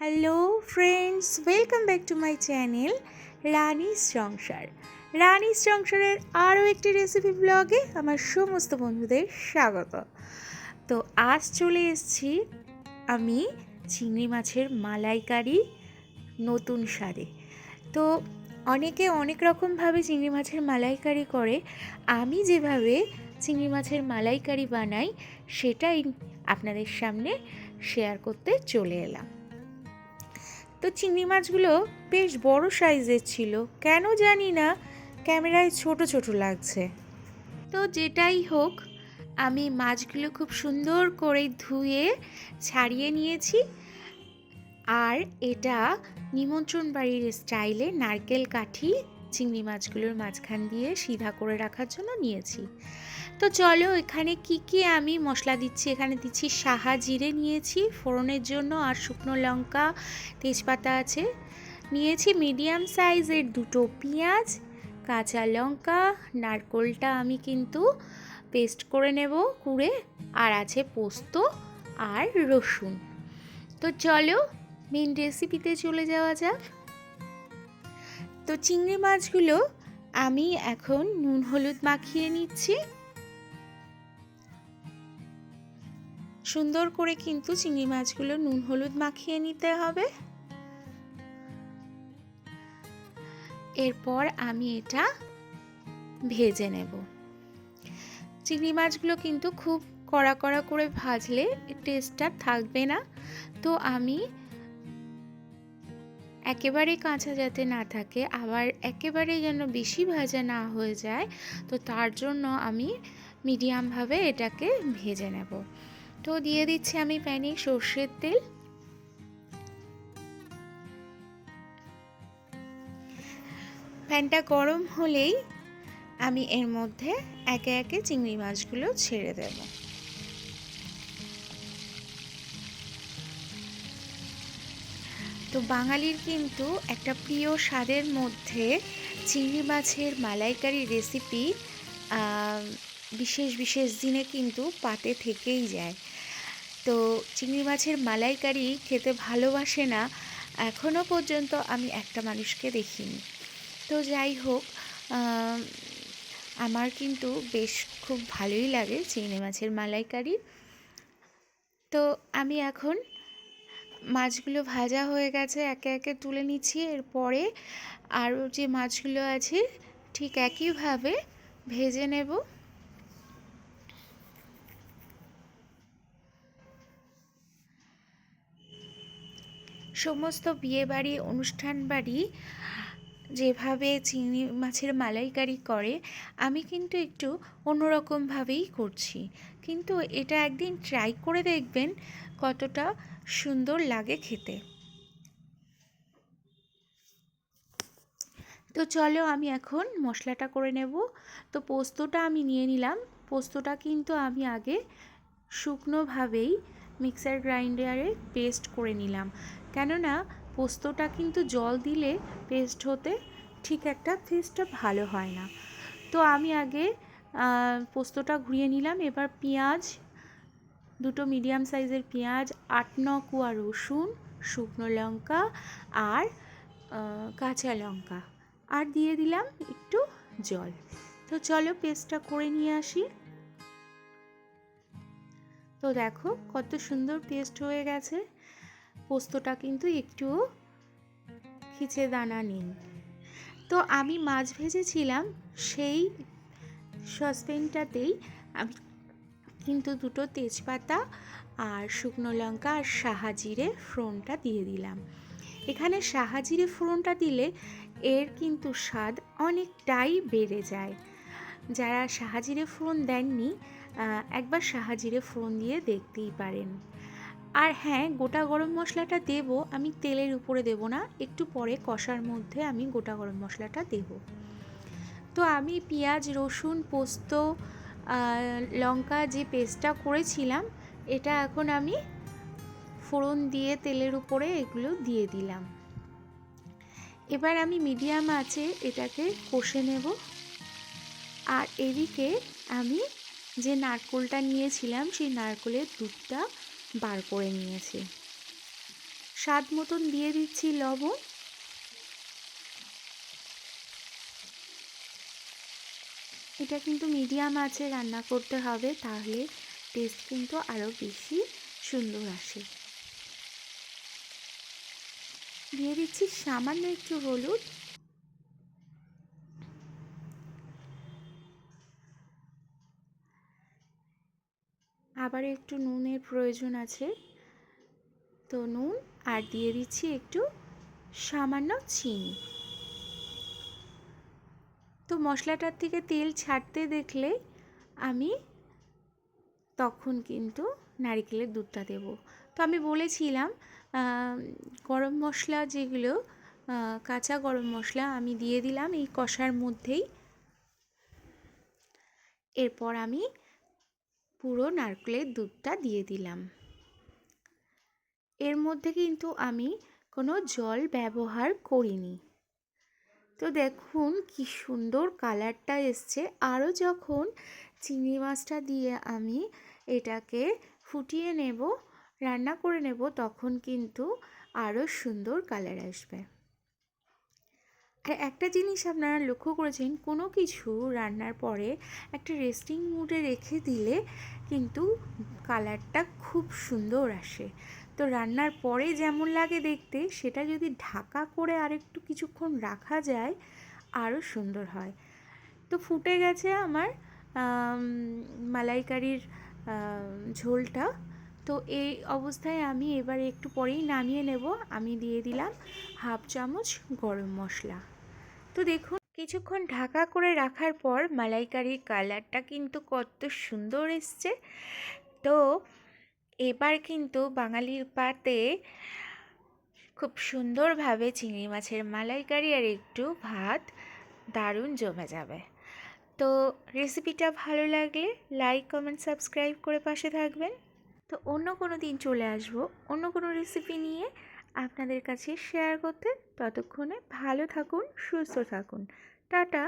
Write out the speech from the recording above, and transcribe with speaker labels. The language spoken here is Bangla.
Speaker 1: Hello friends welcome back to my channel Ranis Sansar Ranis সংসারের আরও একটি রেসিপি ব্লগে আমার সমস্ত বন্ধুদের স্বাগত। তো আজ চলে এসেছি আমি চিংড়ি মাছের মালাইকারি নতুন স্বাদে। তো অনেকে অনেক রকমভাবে চিংড়ি মাছের মালাইকারি করে। আমি যেভাবে চিংড়ি মাছের মালাইকারি বানাই, সেটাই আপনাদের সামনে শেয়ার করতে চলে এলাম। তো চিংড়ি মাছগুলো বেশ বড় সাইজের ছিল। কেন জানি না, ক্যামেরায় ছোট ছোট লাগছে। তো যেটাই হোক, আমি মাছগুলো খুব সুন্দর করে ধুয়ে ছাড়িয়ে নিয়েছি। আর এটা নিমন্ত্রণ বাড়ির স্টাইলে নারকেল কাঠি চিংড়ি মাছগুলোর মাঝখান দিয়ে সিধা করে রাখার জন্য নিয়েছি। তো চলো এখানে কি কি আমি মশলা দিচ্ছি? এখানে দিচ্ছি সাহা জিরে নিয়েছি, ফোড়নের জন্য আর শুকনো লঙ্কা, তেজপাতা আছে। নিয়েছি মিডিয়াম সাইজের দুটো পেঁয়াজ, কাঁচা লঙ্কা, নারকোলটা আমি কিন্তু পেস্ট করে নেব, কুড়ে। আর আছে পোস্ত আর রসুন। তো চলো মেন রেসিপিতে চলে যাওয়া যাক। তো চিংড়ি মাছগুলো আমি এখন নুন, হলুদ মাখিয়ে নিচ্ছি। সুন্দর করে কিন্তু চিংড়ি মাছগুলো নুন, হলুদ মাখিয়ে নিতে হবে। এরপর আমি এটা ভেজে নেব। চিংড়ি মাছগুলো কিন্তু খুব কড়া কড়া করে ভাজলে টেস্টটা থাকবে না। তো আমি একেবারে কাঁচা যাতে না থাকে, আবার একেবারে যেন বেশি ভাজা না হয়ে যায়, তো তার জন্য আমি মিডিয়ামভাবে এটাকে ভেজে নেব। তো দিয়ে দিচ্ছি আমি প্যানে সর্ষের তেল। প্যানটা গরম হলেই আমি এর মধ্যে একে একে চিংড়ি মাছগুলো ছেড়ে দেব। তো বাঙালির কিন্তু একটা প্রিয় স্বাদের মধ্যে চিংড়ি মাছের মালাইকারি রেসিপি বিশেষ বিশেষ দিনে কিন্তু পাতে থেকেই যায়। তো চিংড়ি মাছের মালাইকারি খেতে ভালোবাসে না এখনও পর্যন্ত আমি একটা মানুষকে দেখিনি। তো যাই হোক আমার কিন্তু বেশ খুব ভালোই লাগে চিংড়ি মাছের মালাইকারি। তো আমি এখন মাছগুলো ভাজা হয়ে গেছে, একে একে তুলে নিচ্ছি। এরপরে আরও যে মাছগুলো আছে, ঠিক একইভাবে ভেজে নেব। সমস্ত বিয়েবাড়ি অনুষ্ঠান বাড়ি যেভাবে চিংড়ি মাছের মালাইকারি করে, আমি কিন্তু একটু অন্যরকমভাবেই করছি। কিন্তু এটা একদিন ট্রাই করে দেখবেন কতটা সুন্দর লাগে খেতে। তো চলো আমি এখন মশলাটা করে নেব। তো পোস্তটা আমি নিয়ে নিলাম। পোস্তটা কিন্তু আমি আগে শুকনোভাবেই মিক্সার গ্রাইন্ডারে পেস্ট করে নিলাম। কেননা পোস্তটা কিন্তু জল দিলে পেস্ট হতে ঠিক একটা পেস্টটা ভালো হয় না। তো আমি আগে পোস্তটা ঘুরিয়ে নিলাম। এবার পেঁয়াজ, দুটো মিডিয়াম সাইজের পেঁয়াজ, আট ন কুয়া রসুন, শুকনো লঙ্কা আর কাঁচা লঙ্কা। আর দিয়ে দিলাম একটু জল। তো চলো পেস্টটা করে নিয়ে আসি। তো দেখো কত সুন্দর পেস্ট হয়ে গেছে। পোস্তটা কিন্তু একটু খিচে দানা নিন। তো আমি মাছ ভেজেছিলাম, সেই সসপ্যানটাতেই আমি কিন্তু দুটো তেজপাতা আর শুকনো লঙ্কা আর সাহাজিরে ফোড়নটা দিয়ে দিলাম। এখানে সাহাজিরে ফোড়নটা দিলে এর কিন্তু স্বাদ অনেকটাই বেড়ে যায়। যারা সাহাজিরে ফোড়ন দেননি একবার সাহাজিরে ফোড়ন দিয়ে দেখতেই পারেন। আর হ্যাঁ গোটা গরম মশলাটা দেব, আমি তেলের উপরে দেব না, একটু পরে কষার মধ্যে আমি গোটা গরম মশলাটা দেব। তো আমি পেঁয়াজ, রসুন, পোস্ত লঙ্কা যে পেস্টটা করেছিলাম, এটা এখন আমি ফোড়ন দিয়ে তেলের উপরে এগুলো দিয়ে দিলাম। এবার আমি মিডিয়াম আছে এটাকে কষে নেব। আর এদিকে আমি যে নারকোলটা নিয়েছিলাম, সেই নারকোলের দুধটা বার করে নিয়েছি। স্বাদ মতন দিয়ে দিচ্ছি লবণ। এটা কিন্তু মিডিয়াম আছে, রান্না করতে হবে, তাহলে টেস্ট কিন্তু আরও বেশি সুন্দর আসে। দিয়ে দিচ্ছি সামান্য একটু হলুদ। আবার একটু নুনের প্রয়োজন আছে। তো নুন, আর দিয়ে দিচ্ছি একটু সামান্য চিনি। তো মশলাটার থেকে তেল ছাড়তে দেখলে আমি তখন কিন্তু নারিকেলের দুধটা দেব। তো আমি বলেছিলাম গরম মশলা যেগুলো কাঁচা গরম মশলা আমি দিয়ে দিলাম এই কষার মধ্যেই। এরপর আমি পুরো নারকেলের দুধটা দিয়ে দিলাম। এর মধ্যে কিন্তু আমি কোনো জল ব্যবহার করিনি। তো দেখুন কি সুন্দর কালারটা এসছে। আরও যখন চিংড়ি মাছটা দিয়ে আমি এটাকে ফুটিয়ে নেব, রান্না করে নেব, তখন কিন্তু আরও সুন্দর কালার আসবে। আর একটা জিনিস আপনারা লক্ষ্য করেছেন, কোনো কিছু রান্নার পরে একটা রেস্টিং মুডে রেখে দিলে কিন্তু কালারটা খুব সুন্দর আসে। তো রান্নার পরে যেমন লাগে দেখতে, সেটা যদি ঢাকা করে আরেকটু কিছুক্ষণ রাখা যায় আরও সুন্দর হয়। তো ফুটে গেছে আমার মালাইকারির ঝোলটা। তো এই অবস্থায় আমি এবার একটু পরেই নামিয়ে নেব। আমি দিয়ে দিলাম হাফ চামচ গরম মশলা। তো দেখুন, কিছুক্ষণ ঢাকা করে রাখার পর মালাইকারির কালারটা কিন্তু কত সুন্দর এসছে। তো এবার কিন্তু বাঙালির পাতে খুব সুন্দরভাবে চিংড়ি মাছের মালাইকারি আর একটু ভাত দারুণ জমে যাবে। তো রেসিপিটা ভালো লাগলে লাইক, কমেন্ট, সাবস্ক্রাইব করে পাশে থাকবেন। তো অন্য কোনো দিন চলে আসব, অন্য কোনো রেসিপি নিয়ে আপনাদের কাছে শেয়ার করতে ততক্ষণে ভালো থাকুন সুস্থ থাকুন। টাটা।